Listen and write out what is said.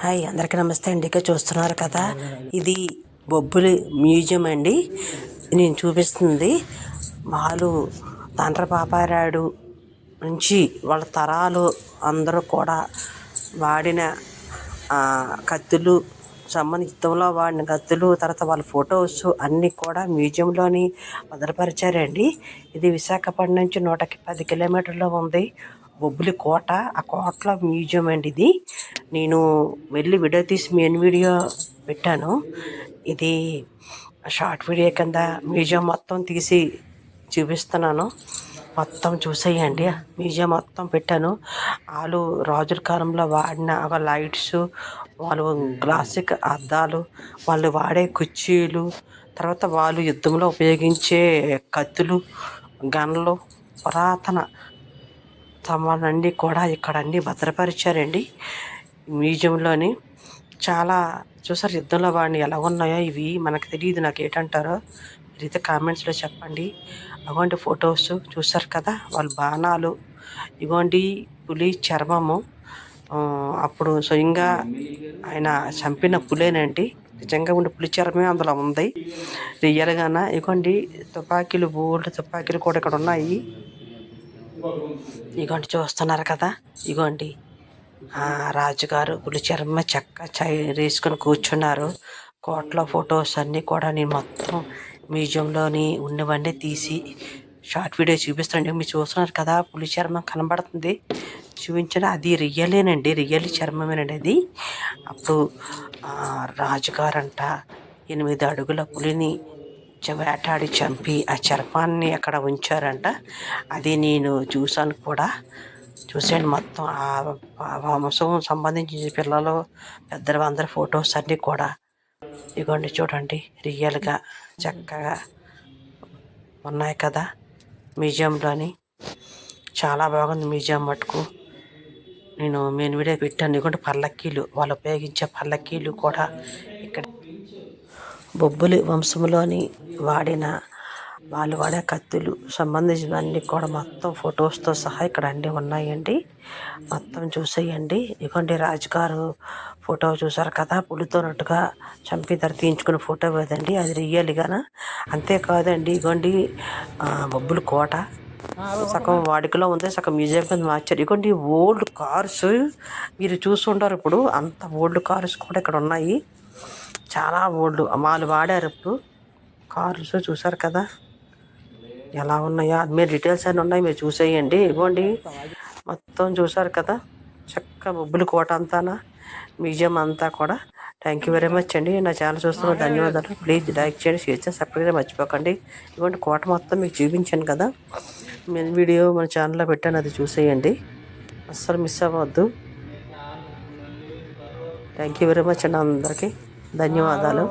Hi అందరికీ నమస్తే అండి. ఇక్కడ చూస్తున్నారు కదా ఇది బొబ్బులి మ్యూజియం అండి. నేను చూపిస్తుంది. వాళ్ళు తండ్రి పాపారాయుడు నుంచి వాళ్ళ తరాలు అందరూ కూడా వాడిన కత్తులు సంబంధ యుద్ధంలో వాడిన కత్తులు తర్వాత వాళ్ళ ఫొటోస్ అన్నీ కూడా మ్యూజియంలోని భద్రపరిచారండి. ఇది విశాఖపట్నం నుంచి నూట పది కిలోమీటర్లో ఉంది. బొబ్బిలి కోట. ఆ కోటలో మ్యూజియం అండి ఇది. నేను వెళ్ళి వీడియో తీసి మెయిన్ వీడియో పెట్టాను. ఇది షార్ట్ వీడియో కింద మ్యూజియం మొత్తం తీసి చూపిస్తున్నాను. మొత్తం చూసేయండి. మ్యూజియం మొత్తం పెట్టాను. వాళ్ళు రాజుల కాలంలో వాడిన ఒక లైట్స్ వాళ్ళు క్లాసిక్ అద్దాలు వాళ్ళు వాడే కుర్చీలు తర్వాత వాళ్ళు యుద్ధంలో ఉపయోగించే కత్తులు గన్లు పురాతన సామాన్లన్నీ కూడా ఇక్కడ అన్నీ భద్రపరిచారండి. మ్యూజియంలోని చాలా చూసారు యుద్ధంలో వాడిని ఎలా ఉన్నాయో ఇవి మనకు తెలియదు నాకు ఏంటంటారో. మీరైతే కామెంట్స్లో చెప్పండి. అగోండి ఫొటోస్ చూసారు కదా వాళ్ళ బాణాలు. ఇగోండి పులి చర్మము. అప్పుడు స్వయంగా ఆయన చంపిన పులేనండి. నిజంగా ఉండే పులి చర్మమే అందులో ఉంది. రియల్గాన ఇగోండి తుపాకీలు బోల్డ్ తుపాకీలు కూడా ఇక్కడ ఉన్నాయి ఇగోండి చూస్తున్నారు కదా? ఇగోండి. ఆ, రాజుగారు పులి చర్మ చెక్క చై వేసుకొని కూర్చున్నారు. కోట్లో ఫొటోస్ అన్నీ కూడా నేను మొత్తం మ్యూజియంలోని ఉన్నవన్నీ తీసి షార్ట్ వీడియో చూపిస్తానండి మీరు చూస్తున్నారు కదా పులి చర్మం కనబడుతుంది. చూపించిన అది రియలేనండి. రియల్ చర్మమేనండి అది. అప్పుడు రాజుగారంట ఎనిమిది అడుగుల పులిని వేటాడి చంపి ఆ చర్పాన్ని అక్కడ ఉంచారంట. అది నేను చూశాను కూడా. చూసాను మొత్తం ఆ వంశం సంబంధించిన పిల్లలు పెద్దలు అందరి ఫొటోస్ అన్నీ కూడా. ఇగోండి చూడండి రియల్గా చక్కగా ఉన్నాయి కదా మ్యూజియంలోని. చాలా బాగుంది మ్యూజియం మటుకు. నేను మెయిన్ వీడియో పెట్టాను. ఇగోండి పల్లకీలు వాళ్ళు ఉపయోగించే పల్లకీలు కూడా బొబ్బులి వంశంలోని వాడిన వాళ్ళు వాడే కత్తులు సంబంధించినవన్నీ కూడా మొత్తం ఫొటోస్తో సహా ఇక్కడ అన్నీ ఉన్నాయండి. మొత్తం చూసేయండి. ఇగోండి రాజుగారు ఫోటో చూసారు కదా పులితోనట్టుగా చంపి ధర తీయించుకున్న ఫోటో కదండి అది రియల్గాన అంతేకాదండి ఇగోండి బొబ్బులు కోట. సగం వాడుకలో ఉంది సగం మ్యూజియం కింద మార్చారు. ఇదిగోండి ఓల్డ్ కార్స్ మీరు చూస్తుంటారు ఇప్పుడు అంత ఓల్డ్ కార్స్ కూడా ఇక్కడ ఉన్నాయి. చాలా ఓల్డ్. వాళ్ళు వాడారు ఇప్పుడు. కార్స్ చూసారు కదా? ఎలా ఉన్నాయో? మీరు డీటెయిల్స్ అన్నీ ఉన్నాయి మీరు చూసేయండి. ఇవ్వండి. మొత్తం చూసారు కదా? చక్క బొబ్బులు కోట అంతానా? మ్యూజియం అంతా కూడా. థ్యాంక్ యూ వెరీ మచ్ అండి. నా ఛానల్ చూస్తున్న ధన్యవాదాలు. ప్లీజ్ లైక్ చేయండి షేర్ చేసి సపరేట్గా మర్చిపోకండి. ఇవ్వండి కోట మొత్తం మీకు చూపించాను కదా? నేను వీడియో మన ఛానల్లో పెట్టాను అది చూసేయండి. అస్సలు మిస్ అవ్వద్దు. థ్యాంక్ యూ వెరీ మచ్ అండి అందరికీ. ధన్యవాదాలు.